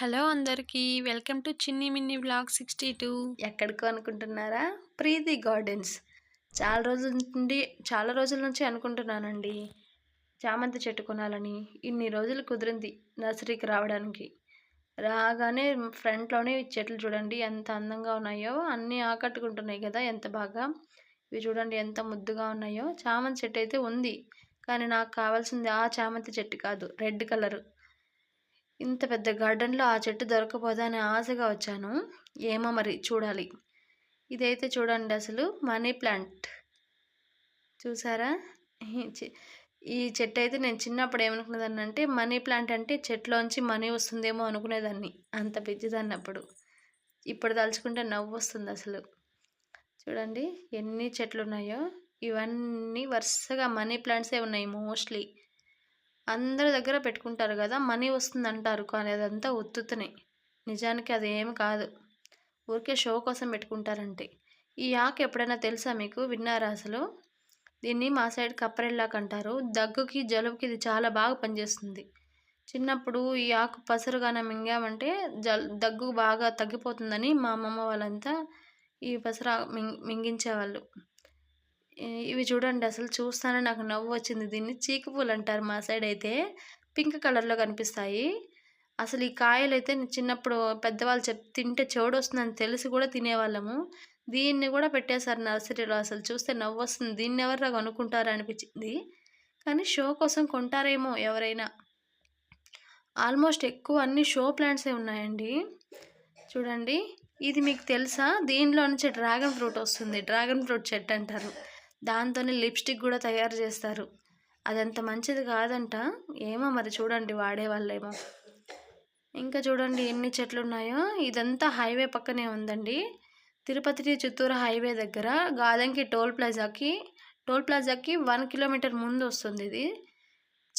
Hello అందరికీ welcome to చిన్ని మిన్ని blog sixty two. ఎక్కడికో అనుకుంటున్నారా? ప్రీతి గార్డెన్స్. చాలా రోజుల నుండి చాలా రోజుల నుంచి అనుకుంటున్నానండి. చామంతి చెట్టు కొనాలని. ఇన్ని రోజులు కుదిరింది నర్సరీకి రావడానికి. రాగానే ఫ్రంట్లోనే చెట్లు చూడండి ఎంత అందంగా ఉన్నాయో. అన్నీ ఆకట్టుకుంటున్నాయి కదా ఎంత బాగా. ఇవి చూడండి ఎంత ముద్దుగా ఉన్నాయో. చామంతి చెట్టు అయితే ఉంది. కానీ నాకు కావాల్సింది ఆ చామంతి చెట్టు కాదు రెడ్ కలర్. ఇంత పెద్ద గార్డెన్లో ఆ చెట్టు దొరకపోదా అని ఆశగా వచ్చాను. ఏమో మరి చూడాలి. ఇదైతే చూడండి అసలు మనీ ప్లాంట్. చూసారా? ఈ చెట్టు అయితే నేను చిన్నప్పుడు ఏమనుకునేదాన్ని అంటే మనీ ప్లాంట్ అంటే చెట్లోంచి మనీ వస్తుందేమో అనుకునేదాన్ని. అంత పిచ్చిదాన్ని అప్పుడు ఇప్పుడు తలుచుకుంటే నవ్వు వస్తుంది అసలు. చూడండి ఎన్ని చెట్లు ఉన్నాయో ఇవన్నీ వరుసగా మనీ ప్లాంట్సే ఉన్నాయి మోస్ట్లీ. అందరి దగ్గర పెట్టుకుంటారు కదా మనీ వస్తుంది అంటారు కానీ అదంతా ఉత్తుతనే నిజానికి అది ఏమి కాదు. ఊరికే షో కోసం పెట్టుకుంటారంటే. ఈ ఆకు ఎప్పుడైనా తెలుసా మీకు? విన్నారా అసలు? దీన్ని మా సైడ్ కప్పరెల్లాకు అంటారు. దగ్గుకి జలుబుకి ఇది చాలా బాగా పనిచేస్తుంది. చిన్నప్పుడు ఈ ఆకు పసరుగానే మింగామంటే జల్ దగ్గు బాగా తగ్గిపోతుందని మా అమ్మమ్మ వాళ్ళంతా ఈ పసరు మింగ్ మింగించేవాళ్ళు. ఇవి చూడండి అసలు చూస్తానే నాకు నవ్వు వచ్చింది. దీన్ని చీకుపూలు అంటారు మా సైడ్ అయితే. పింక్ కలర్లో కనిపిస్తాయి. అసలు ఈ కాయలు అయితే చిన్నప్పుడు పెద్దవాళ్ళు చెప్ తింటే చెవుడు వస్తుందని తెలిసి కూడా తినేవాళ్ళము. దీన్ని కూడా పెట్టేశారు నర్సరీలో. అసలు చూస్తే నవ్వు వస్తుంది. దీన్ని ఎవరు కొనుక్కుంటారా అనిపించింది. కానీ షో కోసం కొంటారేమో ఎవరైనా. ఆల్మోస్ట్ ఎక్కువ అన్ని షో ప్లాంట్సే ఉన్నాయండి. చూడండి. ఇది మీకు తెలుసా? దీనిలో నుంచి డ్రాగన్ ఫ్రూట్ వస్తుంది. డ్రాగన్ ఫ్రూట్ చెట్టు అంటారు. దాంతోనే లిప్స్టిక్ కూడా తయారు చేస్తారు. అదంత మంచిది కాదంట. ఏమో మరి చూడండి వాడేవాళ్ళేమో ఇంకా చూడండి ఎన్ని చెట్లు ఉన్నాయో ఇదంతా హైవే పక్కనే ఉందండి. తిరుపతి చిత్తూరు హైవే దగ్గర. గాదంకి టోల్ ప్లాజాకి. టోల్ ప్లాజాకి వన్ కిలోమీటర్ ముందు వస్తుంది ఇది.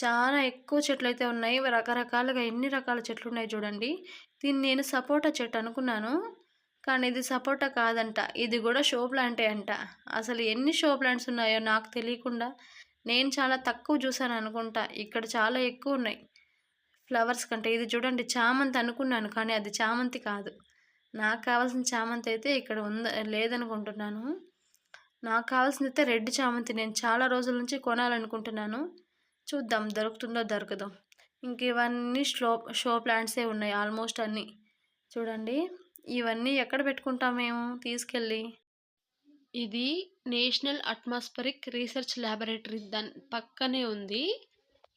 చాలా ఎక్కువ చెట్లు అయితే ఉన్నాయి. రకరకాలుగా ఎన్ని రకాల చెట్లు ఉన్నాయి చూడండి. దీన్ని నేను సపోటా చెట్టు అనుకున్నాను. కానీ ఇది సపోటా కాదంట. ఇది కూడా షో ప్లాంటే అంట. అసలు ఎన్ని షో ప్లాంట్స్ ఉన్నాయో నాకు తెలియకుండా నేను చాలా తక్కువ చూసాను అనుకుంటా. ఇక్కడ చాలా ఎక్కువ ఉన్నాయి. ఫ్లవర్స్ కంటే ఇది చూడండి చామంతి అనుకున్నాను కానీ అది చామంతి కాదు. నాకు కావాల్సిన చామంతి అయితే ఇక్కడ ఉంద లేదనుకుంటున్నాను. నాకు కావాల్సింది అయితే రెడ్ చామంతి. నేను చాలా రోజుల నుంచి కొనాలనుకుంటున్నాను. చూద్దాం దొరుకుతుందో దొరకదో. ఇంక ఇవన్నీ షో షో ప్లాంట్సే ఉన్నాయి. ఆల్మోస్ట్ అన్నీ. చూడండి. ఇవన్నీ ఎక్కడ పెట్టుకుంటాం మేము? తీసుకెళ్ళి. ఇది నేషనల్ అట్మాస్ఫరిక్ రీసెర్చ్ ల్యాబొరేటరీ దాని పక్కనే ఉంది.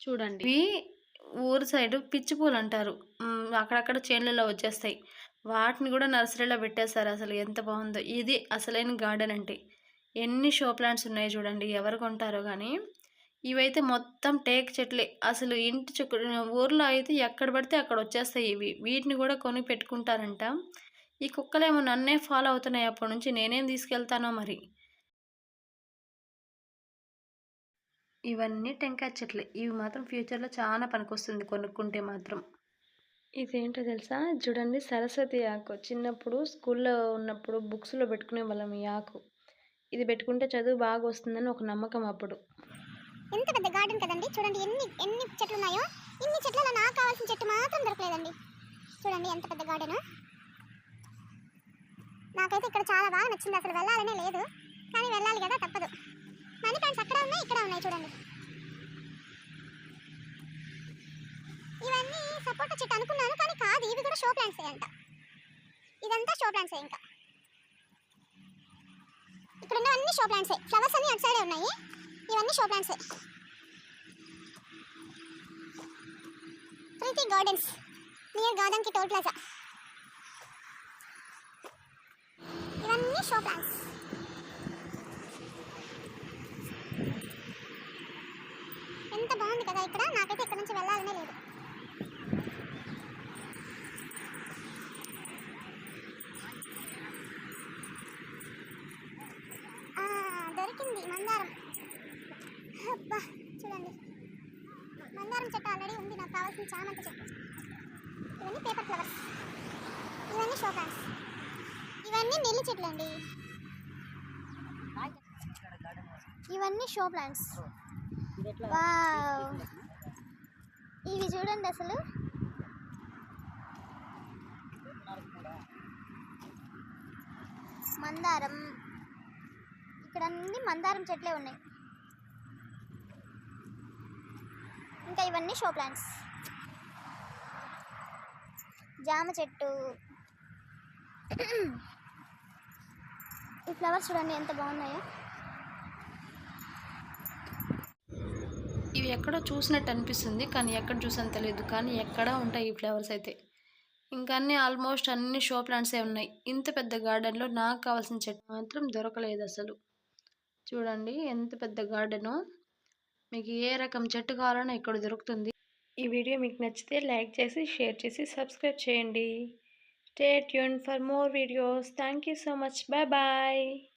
చూడండి. ఇవి ఊరు సైడు పిచ్చి పూలు అంటారు. అక్కడక్కడ చేన్లలో వచ్చేస్తాయి. వాటిని కూడా నర్సరీలో పెట్టేస్తారు అసలు ఎంత బాగుందో. ఇది అసలైన గార్డెన్ అంటే ఎన్ని షో ప్లాంట్స్ ఉన్నాయి చూడండి ఎవరు కొంటారో కానీ ఇవైతే మొత్తం టేక్ చెట్లే. అసలు ఇంటి చుట్టూ ఊర్లో అయితే ఎక్కడ పడితే అక్కడ వచ్చేస్తాయి ఇవి. వీటిని కూడా కొని పెట్టుకుంటారంట. ఈ కుక్కలేమో నన్నే ఫాలో అవుతున్నాయి అప్పటి నుంచి నేనేం తీసుకెళ్తానో మరి. ఇవన్నీ టెంకాయ చెట్లే. ఇవి మాత్రం ఫ్యూచర్లో చాలా పనికొస్తుంది కొనుక్కుంటే మాత్రం. ఇదేంటో తెలుసా? చూడండి సరస్వతి ఆకు. చిన్నప్పుడు స్కూల్లో ఉన్నప్పుడు బుక్స్లో పెట్టుకునే వాళ్ళం ఈ ఆకు. ఇది పెట్టుకుంటే చదువు బాగా వస్తుందని ఒక నమ్మకం అప్పుడు. ఎంత పెద్ద గార్డెన్ కదండి? చూడండి ఎన్ని ఎన్ని చెట్లు ఉన్నాయో ఇన్ని చెట్లలో నాకు కావాల్సిన చెట్టు మాత్రం దొరకలేదండి. చూడండి ఎంత పెద్ద గార్డెన్. నాకైతే ఇక్కడ చాలా బాగా నచ్చింది. అసలు వెళ్ళాలనే లేదు. కానీ వెళ్ళాలి కదా తప్పదు. మనీ ప్లాంట్స్ అక్కడ ఉన్నాయి ఇక్కడ ఉన్నాయి చూడండి. ఇవన్నీ సపోర్ట్ చెట్టు అనుకున్నాను కానీ కాదు ఇవి కూడా షో ప్లాంట్స్ అంట. ఇదంతా షో ప్లాంట్సే ఇంకా. ఇక్కడ ఉన్న అన్ని షో ప్లాంట్సే ఫ్లవర్స్ అన్ని అటు సైడే ఉన్నాయి. ఇవన్నీ షో ప్లాంట్సే ప్రీతి గార్డెన్స్. నియర్ గార్డెన్కి టోల్ ప్లాజా. ఇవన్నీ షో ప్లాంట్స్ ఎంత బాగుంది కదా ఇక్కడ నాకైతే ఇక్కడ నుంచి వెళ్ళాలనే లేదు దొరికింది మందారం అబ్బా చూడండి మందారం చెట్టు ఆల్రెడీ ఉంది నాకు కావాల్సిన చామంతి చెట్టు ఇవన్నీ పేపర్ ఫ్లవర్స్ ఇవన్నీ షో ప్లాంట్స్ ఇవన్నీ నీళ్ళ చెట్లు అండి ఇవన్నీ షో ప్లాంట్స్. ఇవి చూడండి అసలు. మందారం. ఇక్కడ అన్ని మందారం చెట్లే ఉన్నాయి. ఇంకా ఇవన్నీ షో ప్లాంట్స్. జామ చెట్టు. ఈ ఫ్లవర్స్ చూడండి ఎంత బాగున్నాయో. ఇవి ఎక్కడో చూసినట్టు అనిపిస్తుంది కానీ ఎక్కడ చూసాను తెలియదు కానీ ఎక్కడ ఉంటాయి ఈ ఫ్లవర్స్ అయితే. ఇంకా అన్నీ ఆల్మోస్ట్ అన్ని షో ప్లాంట్సే ఉన్నాయి. ఇంత పెద్ద గార్డెన్లో నాకు కావాల్సిన చెట్టు మాత్రం దొరకలేదు అసలు. చూడండి ఎంత పెద్ద గార్డెను. మీకు ఏ రకం చెట్టు కావాలన్నా ఇక్కడ దొరుకుతుంది. ఈ వీడియో మీకు నచ్చితే లైక్ చేసి షేర్ చేసి సబ్స్క్రైబ్ చేయండి. Stay tuned for more videos. Thank you so much. Bye bye.